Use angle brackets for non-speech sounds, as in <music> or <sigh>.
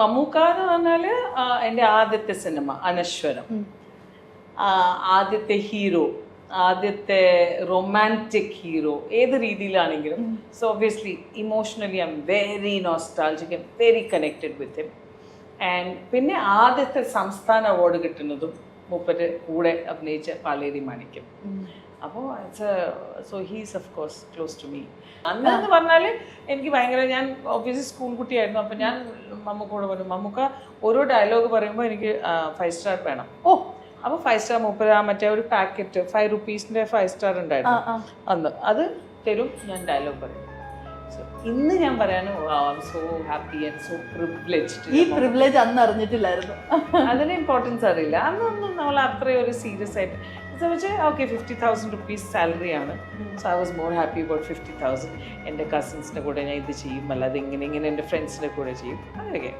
മമ്മൂക്ക എന്ന് പറഞ്ഞാൽ ആ, എന്റെ ആദ്യത്തെ സിനിമ അനശ്വരം. ആദ്യത്തെ ഹീറോ ആദ്യത്തെ റൊമാന്റിക് ഹീറോ ഏത് രീതിയിലാണെങ്കിലും. So obviously emotionally I'm very nostalgic am very connected with him and പിന്നെ ആദ്യത്തെ സംസ്ഥാന അവാർഡ് കിട്ടുന്നതും മൂപ്പര് കൂടെ അഭിനയിച്ച പാലേരി മാണിക്യം. അപ്പോൾ it's so he's of course close to me അന്ന് എന്ന് പറഞ്ഞാൽ എനിക്ക് ഭയങ്കര ഞാൻ ഓബിയസ്ലി സ്കൂൾ കുട്ടിയായിരുന്നു അപ്പം ഞാൻ മമ്മൂക്കോട് പറഞ്ഞു മമ്മൂക്ക ഓരോ ഡയലോഗ് പറയുമ്പോൾ എനിക്ക് ഫൈവ് സ്റ്റാർ വേണം. ഓ. അപ്പോൾ ഫൈവ് സ്റ്റാർ മുപ്പത് മറ്റേ ഒരു പാക്കറ്റ് ഫൈവ് റുപ്പീസിന്റെ ഫൈവ് സ്റ്റാർ ഉണ്ടായിരുന്നു. അന്ന് അത് തരും ഞാൻ ഡയലോഗ് പറയും. ഇന്ന് ഞാൻ പറയാനും so happy and so privileged ഈ പ്രിവിലേജ് അന്ന് അറിഞ്ഞിട്ടില്ലായിരുന്നു. <laughs> അതിന് ഇമ്പോർട്ടൻസ് അറിയില്ല. അന്നൊന്നും നമ്മൾ അത്രയും ഒരു സീരിയസ് ആയിട്ട് okay fifty thousand rupees സാലറിയാണ് so I was more happy about fifty thousand എന്റെ കസിൻസിന്റെ കൂടെ ഞാൻ ഇത് ചെയ്യും. അല്ലാതെ ഇങ്ങനെ ഇങ്ങനെ എന്റെ ഫ്രണ്ട്സിന്റെ കൂടെ ചെയ്യും. അങ്ങനെയൊക്കെ.